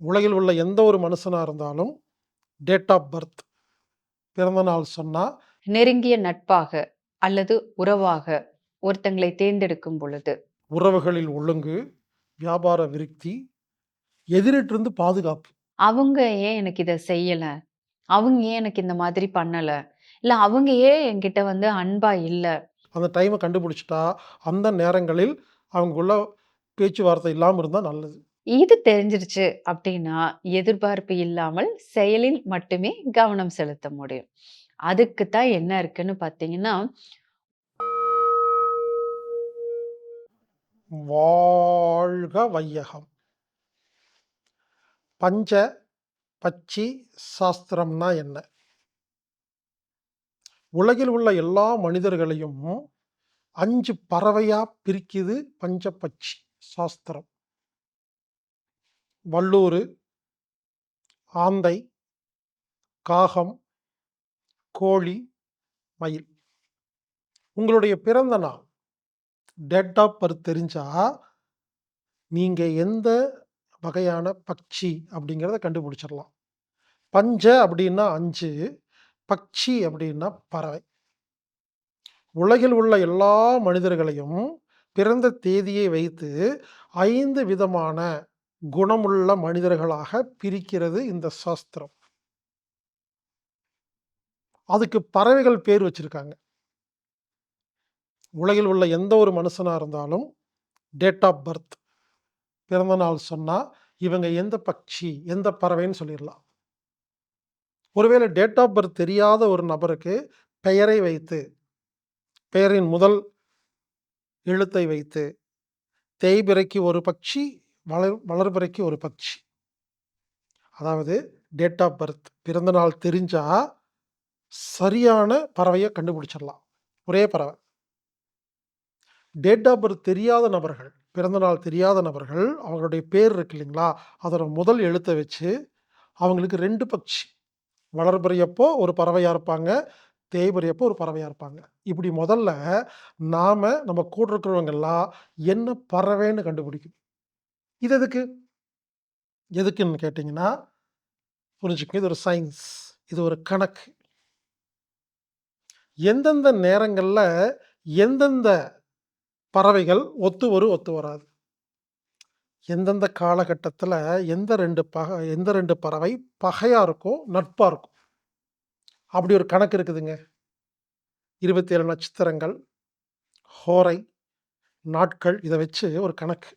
உலகில் உள்ள எந்த ஒரு மனுஷனா இருந்தாலும் டேட் ஆஃப் பர்த் பிறந்த நாள் சொன்னா நெருங்கிய நட்பாக அல்லது உறவாக ஒருத்தங்களை தேர்ந்தெடுக்கும் பொழுது உறவுகளில் ஒழுங்கு வியாபார விருத்தி எதிரிட்டிருந்து பாதுகாப்பு. அவங்க ஏன் எனக்கு இதை செய்யல? அவங்க ஏன் எனக்கு இந்த மாதிரி பண்ணல? இல்ல அவங்க ஏன் என்கிட்ட வந்து அன்பா இல்ல? அந்த டைமை கண்டுபிடிச்சிட்டா அந்த நேரங்களில் அவங்களுக்குள்ள பேச்சுவார்த்தை இல்லாமல் இருந்தால் நல்லது. இது தெரிஞ்சிருச்சு அப்படின்னா எதிர்பார்ப்பு இல்லாமல் செயலில் மட்டுமே கவனம் செலுத்த முடியும். அதுக்கு தான் என்ன இருக்குன்னு பார்த்தீங்கன்னா வாழ்க வையகம். பஞ்ச பச்சி சாஸ்திரம்னா என்ன? உலகில் உள்ள எல்லா மனிதர்களையும் அஞ்சு பறவையாக பிரிக்குது பஞ்சபட்சி சாஸ்திரம். வல்லூர் ஆந்தை காகம் கோழி மயில். உங்களுடைய பிறந்த நாள். டேட் ஆஃப் பர்த் தெரிஞ்சா நீங்கள் எந்த வகையான பட்சி அப்படிங்கிறத கண்டுபிடிச்சிடலாம். பஞ்ச அப்படின்னா அஞ்சு பட்சி அப்படின்னா பறவை. உலகில் உள்ள எல்லா மனிதர்களையும் பிறந்த தேதியை வைத்து ஐந்து விதமான குணமுள்ள மனிதர்களாக பிரிக்கிறது இந்த சாஸ்திரம். அதுக்கு பறவைகள் பேர் வச்சிருக்காங்க. உலகில் உள்ள எந்த ஒரு மனுஷனா இருந்தாலும் டேட் ஆஃப் பர்த் பிறந்த நாள் சொன்னா இவங்க எந்த பட்சி எந்த பறவைன்னு சொல்லிடலாம். ஒருவேளை டேட் ஆஃப் பர்த் தெரியாத ஒரு நபருக்கு பெயரை வைத்து பெயரின் முதல் எழுத்தை வைத்து தேய்பிறைக்கு ஒரு பட்சி வளர் வளர்பிறைக்கு ஒரு பட்சி. அதாவது டேட் ஆஃப் பர்த் பிறந்த நாள் தெரிஞ்சால் சரியான பறவையை கண்டுபிடிச்சிடலாம். ஒரே பறவை. டேட் ஆஃப் பர்த் தெரியாத நபர்கள் பிறந்த நாள் தெரியாத நபர்கள் அவங்களுடைய பேர் இருக்கு இல்லைங்களா? அதோட முதல் எழுத்தை வச்சு அவங்களுக்கு ரெண்டு பட்சி. வளர்பிறையப்போ ஒரு பறவையாக இருப்பாங்க தேய்பிறையப்போ ஒரு பறவையாக இருப்பாங்க. இப்படி முதல்ல நாம் நம்ம கூட இருக்கிறவங்கெல்லாம் என்ன பறவைன்னு கண்டுபிடிக்கும்? இது எதுக்கு? எதுக்குன்னு கேட்டிங்கன்னா புரிஞ்சுக்கங்க. இது ஒரு சயின்ஸ் இது ஒரு கணக்கு. எந்தெந்த நேரங்களில் எந்தெந்த பறவைகள் ஒத்து வரும் ஒத்து வராது. எந்தெந்த காலகட்டத்தில் எந்த ரெண்டு பக எந்த ரெண்டு பறவை பகையாக இருக்கும் நட்பாக இருக்கும் அப்படி ஒரு கணக்கு இருக்குதுங்க. இருபத்தி ஏழு நட்சத்திரங்கள் ஹோரை நாட்கள் இதை வச்சு ஒரு கணக்கு.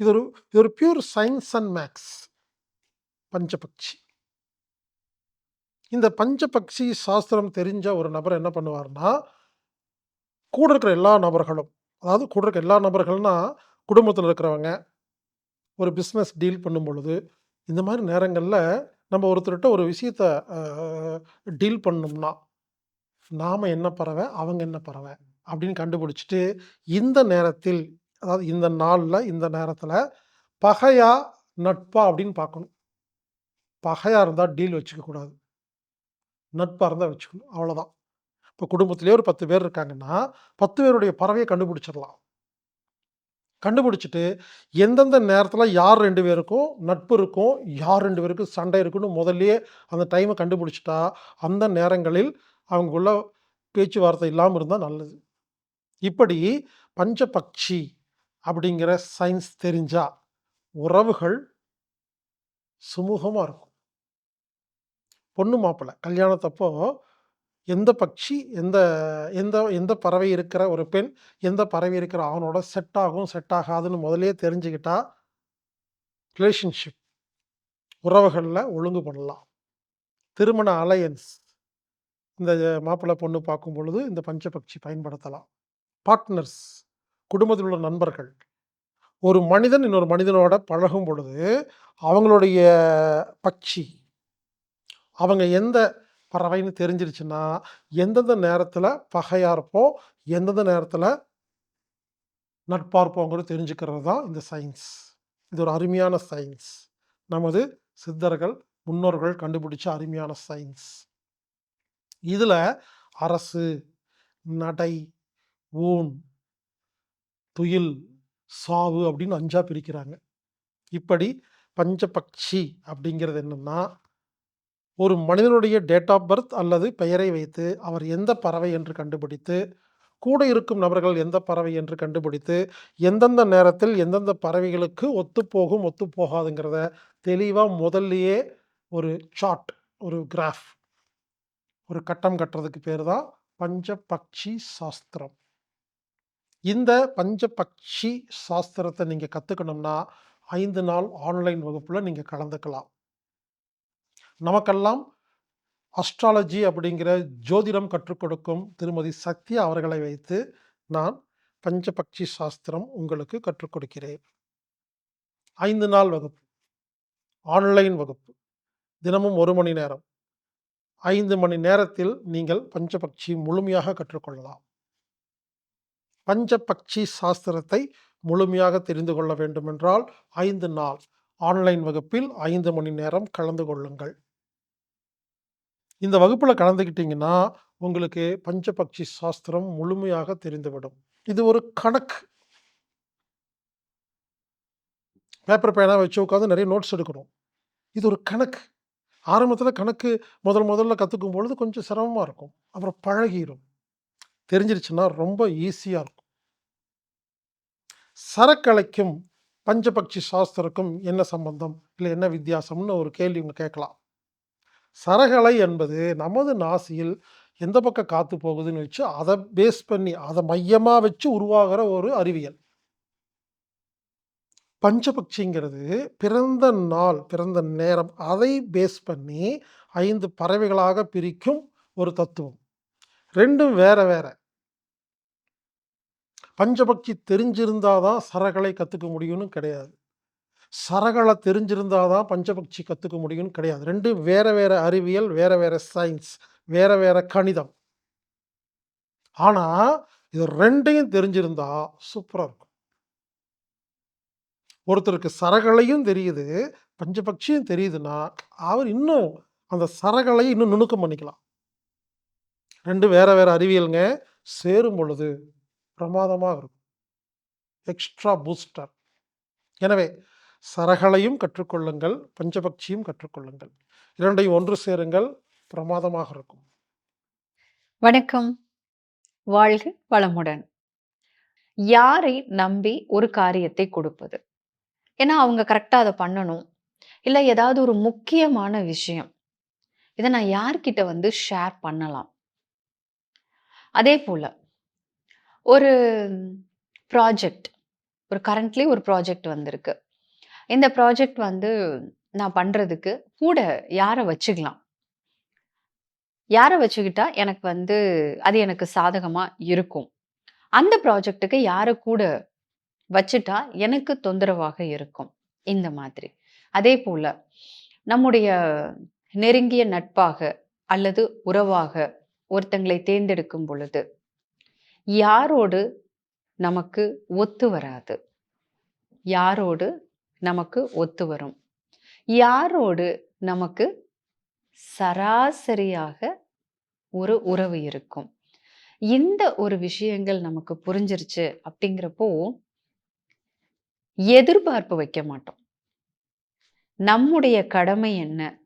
இது ஒரு இது ஒரு pure science and maths Panchapakshi இந்த பஞ்சபக்ஷி சாஸ்திரம் தெரிஞ்ச ஒரு நபர் என்ன பண்ணுவார்னா கூட இருக்கிற எல்லா நபர்களும் அதாவது கூட இருக்கிற எல்லா நபர்கள்னா குடும்பத்தில் இருக்கிறவங்க ஒரு பிஸ்னஸ் டீல் பண்ணும் பொழுது இந்த மாதிரி நேரங்களில் நம்ம ஒருத்தர்கிட்ட ஒரு விஷயத்த டீல் பண்ணோம்னா நாம் என்ன பறவை அவங்க என்ன பறவை அப்படின்னு கண்டுபிடிச்சிட்டு இந்த நேரத்தில் அதாவது இந்த நாளில் இந்த நேரத்தில் பகையா நட்பா அப்படின்னு பார்க்கணும். பகையாக இருந்தால் டீல் வச்சுக்க கூடாது. நட்பாக இருந்தால் வச்சுக்கணும். அவ்வளோதான் இப்போ குடும்பத்திலேயே ஒரு பத்து பேர் இருக்காங்கன்னா பத்து பேருடைய பறவையை கண்டுபிடிச்சிடலாம். கண்டுபிடிச்சிட்டு எந்தெந்த நேரத்தில் யார் ரெண்டு பேருக்கும் நட்பு இருக்கும் யார் ரெண்டு பேருக்கும் சண்டை இருக்குன்னு முதல்லயே அந்த டைமை கண்டுபிடிச்சிட்டா அந்த நேரங்களில் அவங்களுக்குள்ள பேச்சுவார்த்தை இல்லாமல் இருந்தால் நல்லது. இப்படி பஞ்சபக்ஷி அப்படிங்கிற சயின்ஸ் தெரிஞ்சால் உறவுகள் சுமூகமாக இருக்கும். பொண்ணு மாப்பிள்ளை கல்யாணத்தப்போ எந்த பட்சி எந்த எந்த எந்த பறவை இருக்கிற ஒரு பெண் எந்த பறவை இருக்கிற அவனோட செட் ஆகும் செட் ஆகாதுன்னு முதலே தெரிஞ்சுக்கிட்டா ரிலேஷன்ஷிப் உறவுகளில் ஒழுங்கு பண்ணலாம். திருமண அலையன்ஸ் இந்த மாப்பிள்ளை பொண்ணு பார்க்கும் பொழுது இந்த பஞ்சபக்ஷி பயன்படுத்தலாம். பார்ட்னர்ஸ் குடும்பத்தில் உள்ள நண்பர்கள். ஒரு மனிதன் இன்னொரு மனிதனோட பழகும் பொழுது அவங்களுடைய பட்சி அவங்க எந்த பறவைன்னு தெரிஞ்சிருச்சுன்னா எந்தெந்த நேரத்தில் பகையாக இருப்போம் எந்தெந்த நேரத்தில் நட்பாக இருப்போங்கிறது தெரிஞ்சுக்கிறது தான் இந்த சயின்ஸ் இது ஒரு அருமையான சயின்ஸ் நமது சித்தர்கள் முன்னோர்கள் கண்டுபிடிச்ச அருமையான சயின்ஸ் இதில் அரசு நடை ஊன் துயில் சாவு அப்படின்னு அஞ்சா பிரிக்கிறாங்க இப்படி பஞ்சபக்ஷி அப்படிங்கிறது என்னன்னா, ஒரு மனிதனுடைய டேட் ஆஃப் பர்த் அல்லது பெயரை வைத்து, அவர் எந்த பறவை என்று கண்டுபிடித்து, கூட இருக்கும் நபர்கள் எந்த பறவை என்று கண்டுபிடித்து, எந்தெந்த நேரத்தில் எந்தெந்த பறவைகளுக்கு ஒத்துப்போகும், ஒத்துப்போகாதுங்கிறத தெளிவாக முதல்லையே ஒரு சார்ட், ஒரு கிராஃப் ஒரு கட்டம் கட்டுறதுக்கு பேர் தான் பஞ்சபக்ஷி சாஸ்திரம். இந்த பஞ்சபக்ஷி சாஸ்திரத்தை நீங்கள் கற்றுக்கணும்னா ஐந்து நாள் ஆன்லைன் வகுப்பில் நீங்கள் கலந்துக்கலாம். நமக்கெல்லாம் அஸ்ட்ராலஜி அப்படிங்கிற ஜோதிடம் கற்றுக் கொடுக்கும் திருமதி சத்யா அவர்களை வைத்து, நான் பஞ்சபக்ஷி சாஸ்திரம் உங்களுக்கு கற்றுக் கொடுக்கிறேன். ஐந்து நாள் வகுப்பு. ஆன்லைன் வகுப்பு. தினமும் ஒரு மணி நேரம். ஐந்து மணி நேரத்தில் நீங்கள் பஞ்சபக்ஷி முழுமையாக கற்றுக்கொள்ளலாம். பஞ்சபக்ஷி சாஸ்திரத்தை முழுமையாக தெரிந்து கொள்ள வேண்டுமென்றால், ஐந்து நாள் ஆன்லைன் வகுப்பில் ஐந்து மணி நேரம் கலந்து கொள்ளுங்கள். இந்த வகுப்பில் கலந்துக்கிட்டிங்கன்னா உங்களுக்கு பஞ்சபக்ஷி சாஸ்திரம் முழுமையாக தெரிந்துவிடும். இது ஒரு கணக்கு. பேப்பர், பேனா வச்சு உட்காந்து நிறைய நோட்ஸ் எடுக்கணும். இது ஒரு கணக்கு. ஆரம்பத்தில் கணக்கு முதல் முதல்ல கற்றுக்கும் பொழுது கொஞ்சம் சிரமமாக இருக்கும். அப்புறம் பழகிரும். தெரிஞ்சிருச்சுன்னா ரொம்ப ஈஸியாக இருக்கும். சரக்கலைக்கும், பஞ்சபக்ஷி சாஸ்திரக்கும் என்ன சம்பந்தம்? இல்லை என்ன வித்தியாசம்னு ஒரு கேள்வி இவங்க கேட்கலாம். சரகலை என்பது நமது நாசியில் எந்த பக்கம் காத்து போகுதுன்னு வச்சு, அதை பேஸ் பண்ணி, அதை மையமாக வச்சு உருவாகிற ஒரு அறிவியல். பஞ்சபக்ஷிங்கிறது பிறந்த நாள், பிறந்த நேரம் அதை பேஸ் பண்ணி ஐந்து பறவைகளாக பிரிக்கும் ஒரு தத்துவம். ரெண்டும் வேற வேற. பஞ்சபக்தி தெரிஞ்சிருந்தா தான் சரகளை கற்றுக்க முடியும்னு கிடையாது. சரகளை தெரிஞ்சிருந்தா தான் பஞ்சபக்ஷி கற்றுக்க முடியும்னு கிடையாது. ரெண்டும் வேற வேற அறிவியல், வேற வேற சயின்ஸ், வேற வேற கணிதம். ஆனால் இது ரெண்டையும் தெரிஞ்சிருந்தா சூப்பராக இருக்கும். ஒருத்தருக்கு சரகளையும் தெரியுது, பஞ்சபக்ஷியும் தெரியுதுன்னா, அவர் இன்னும் அந்த சரகலைய இன்னும் நுணுக்கம் பண்ணிக்கலாம். ரெண்டு வேற வேற அறிவியலுங்க சேரும் பொழுது பிரமாதமாக இருக்கும். Extra booster. எனவே, சரகலையும் கற்றுக்கொள்ளுங்கள், பஞ்சபக்ஷியும் கற்றுக்கொள்ளுங்கள். இரண்டையும் ஒன்று சேருங்கள். பிரமாதமாக இருக்கும். வணக்கம். வாழ்க வளமுடன். யாரை நம்பி ஒரு காரியத்தை கொடுப்பது? ஏன்னா, அவங்க கரெக்டாக அதை பண்ணணும். இல்லை ஏதாவது ஒரு முக்கியமான விஷயம். இதை நான் யார்கிட்ட வந்து ஷேர் பண்ணலாம்? அதே போல் ஒரு ப்ராஜெக்ட். ஒரு கரண்ட்லி ஒரு ப்ராஜெக்ட் வந்திருக்கு. இந்த ப்ராஜெக்ட் வந்து நான் பண்ணுறதுக்கு கூட யாரை வச்சுக்கலாம்? யாரை வச்சுக்கிட்டா எனக்கு வந்து அது எனக்கு சாதகமாக இருக்கும்? அந்த ப்ராஜெக்ட்டுக்கு யாரை கூட வச்சுட்டா எனக்கு தொந்தரவாக இருக்கும்? இந்த மாதிரி. அதே போல் நம்முடைய நெருங்கிய நட்பாக அல்லது உறவாக ஒருத்தங்களை தேர்ந்தெடுக்கும் பொழுது, யாரோடு நமக்கு ஒத்து வராது? யாரோடு நமக்கு ஒத்து வரும்? யாரோடு நமக்கு சராசரியாக ஒரு உறவு இருக்கும்? இந்த ஒரு விஷயங்கள் நமக்கு புரிஞ்சிருச்சு அப்படிங்கிறப்போ எதிர்பார்ப்பு வைக்க மாட்டோம். நம்முடைய கடமை என்ன?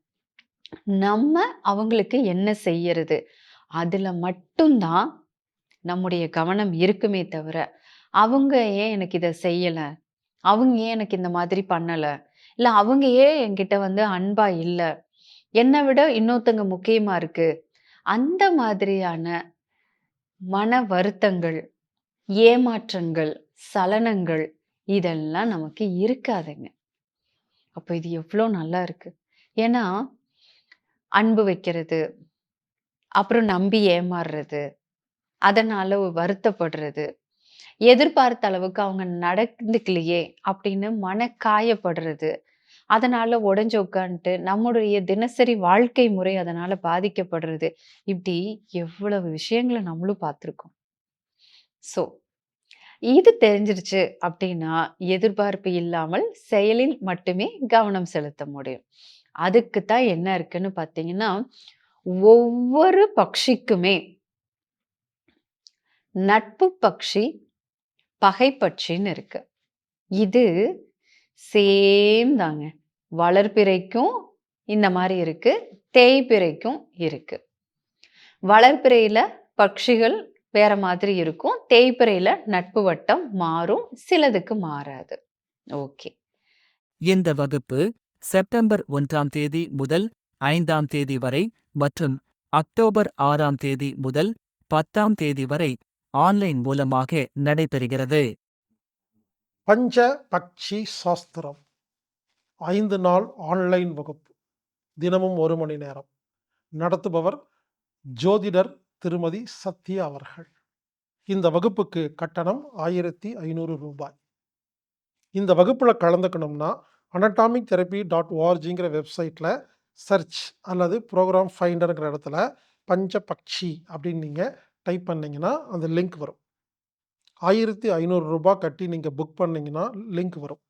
நம்ம அவங்களுக்கு என்ன செய்யறது? அதுல மட்டும்தான் நம்முடைய கவனம் இருக்குமே தவிர, அவங்க ஏன் எனக்கு இதை செய்யலை அவங்க ஏன் எனக்கு இந்த மாதிரி பண்ணலை இல்லை அவங்க ஏன் என்கிட்ட வந்து அன்பா இல்லை என்னை விட இன்னொருத்தங்க முக்கியமா இருக்கு. அந்த மாதிரியான மன வருத்தங்கள், ஏமாற்றங்கள், சலனங்கள் இதெல்லாம் நமக்கு இருக்காதுங்க. அப்போ இது எவ்வளோ நல்லா இருக்கு. ஏன்னா, அன்பு வைக்கிறது, அப்புறம் நம்பி ஏமாறுறது, அதனால வருத்தப்படுறது, எதிர்பார்த்த அளவுக்கு அவங்க நடந்துக்கலையே அப்படின்னு மன காயப்படுறது அதனால உடஞ்சு உட்காந்துட்டு நம்முடைய தினசரி வாழ்க்கை முறை அதனால பாதிக்கப்படுறது, இப்படி எவ்வளவு விஷயங்களை நம்மளும் பார்த்துருக்கோம். ஸோ, இது தெரிஞ்சிருச்சு அப்படின்னா, எதிர்பார்ப்பு இல்லாமல் செயலில் மட்டுமே கவனம் செலுத்த முடியும். அதுக்கு தான் என்ன இருக்குன்னு பார்த்தீங்கன்னா, ஒவ்வொரு பக்ஷிக்குமே நட்பு பக்ஷி, பகை பட்சின்னு இருக்கு. இது சேம் தாங்க. வளர்பிறைக்கும் இந்த மாதிரி இருக்கு. தேய்பிறைக்கும் இருக்கு. வளர்பிறையில பட்சிகள் வேற மாதிரி இருக்கும். தேய்பிறையில நட்பு வட்டம் மாறும். சிலதுக்கு மாறாது. ஓகே. இந்த வகுப்பு செப்டம்பர் ஒன்றாம் தேதி முதல் ஐந்தாம் தேதி வரை மற்றும் அக்டோபர் ஆறாம் தேதி முதல் பத்தாம் தேதி வரை ஆன்லைன் மூலமாக நடைபெறுகிறது. பஞ்ச பக்ஷி சாஸ்திரம். ஐந்து நாள் ஆன்லைன் வகுப்பு. தினமும் ஒரு மணி நேரம். நடத்துபவர் ஜோதிடர் திருமதி சத்யா அவர்கள். இந்த வகுப்புக்கு கட்டணம் ஆயிரத்தி ஐநூறு ரூபாய் இந்த வகுப்பில் கலந்துக்கணும்னா, அனட்டாமிக் தெரப்பி டாட் ஓஆர்ஜிங்கிற வெப்சைட்டில் சர்ச் அல்லது ப்ரோக்ராம் ஃபைண்டருங்கிற இடத்துல பஞ்ச பக்ஷி அப்படின்னு நீங்கள் டைப் பண்ணிங்கன்னா அந்த லிங்க் வரும். ஆயிரத்தி ஐநூறு ரூபாய் கட்டி நீங்கள் புக் பண்ணிங்கன்னா லிங்க் வரும்.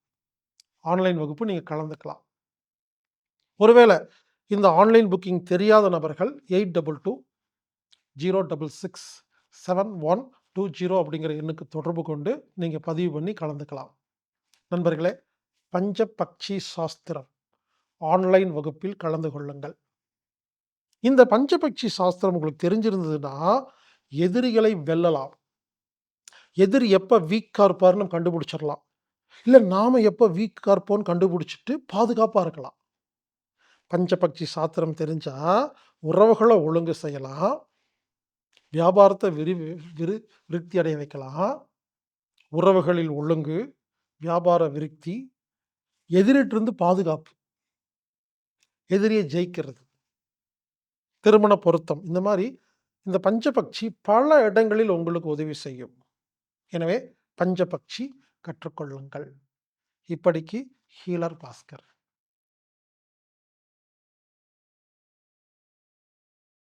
ஆன்லைன் வகுப்பு நீங்கள் கலந்துக்கலாம். ஒருவேளை இந்த ஆன்லைன் புக்கிங் தெரியாத நபர்கள் 8220667120 அப்படிங்கிற எண்ணுக்கு தொடர்பு கொண்டு நீங்கள் பதிவு பண்ணி கலந்துக்கலாம். நண்பர்களே, பஞ்சபக்ஷி சாஸ்திரம் ஆன்லைன் வகுப்பில் கலந்து கொள்ளுங்கள். இந்த பஞ்சபக்ஷி சாஸ்திரம் உங்களுக்கு தெரிஞ்சிருந்ததுன்னா, எதிரிகளை வெல்லலாம். எதிரி எப்போ வீக்கா இருப்பாருன்னு நம்ம கண்டுபிடிச்சிடலாம். இல்லை நாம் எப்போ வீக்கா இருப்போம்னு கண்டுபிடிச்சிட்டு பாதுகாப்பாக இருக்கலாம். பஞ்சபக்ஷி சாத்திரம் தெரிஞ்சா உறவுகளை ஒழுங்கு செய்யலாம். வியாபாரத்தை விரி விரு விருத்தி அடைய வைக்கலாம். உறவுகளில் ஒழுங்கு, வியாபார விருத்தி, எதிரிட்டிருந்து பாதுகாப்பு. எதிரியை ஜெயிக்கிறது. திருமண பொருத்தம். இந்த மாதிரி இந்த பஞ்சபக்ஷி பல இடங்களில் உங்களுக்கு உதவி செய்யும். எனவே பஞ்சபக்ஷி கற்றுக்கொள்ளுங்கள். இப்படிக்கு ஹீலர் பாஸ்கர்.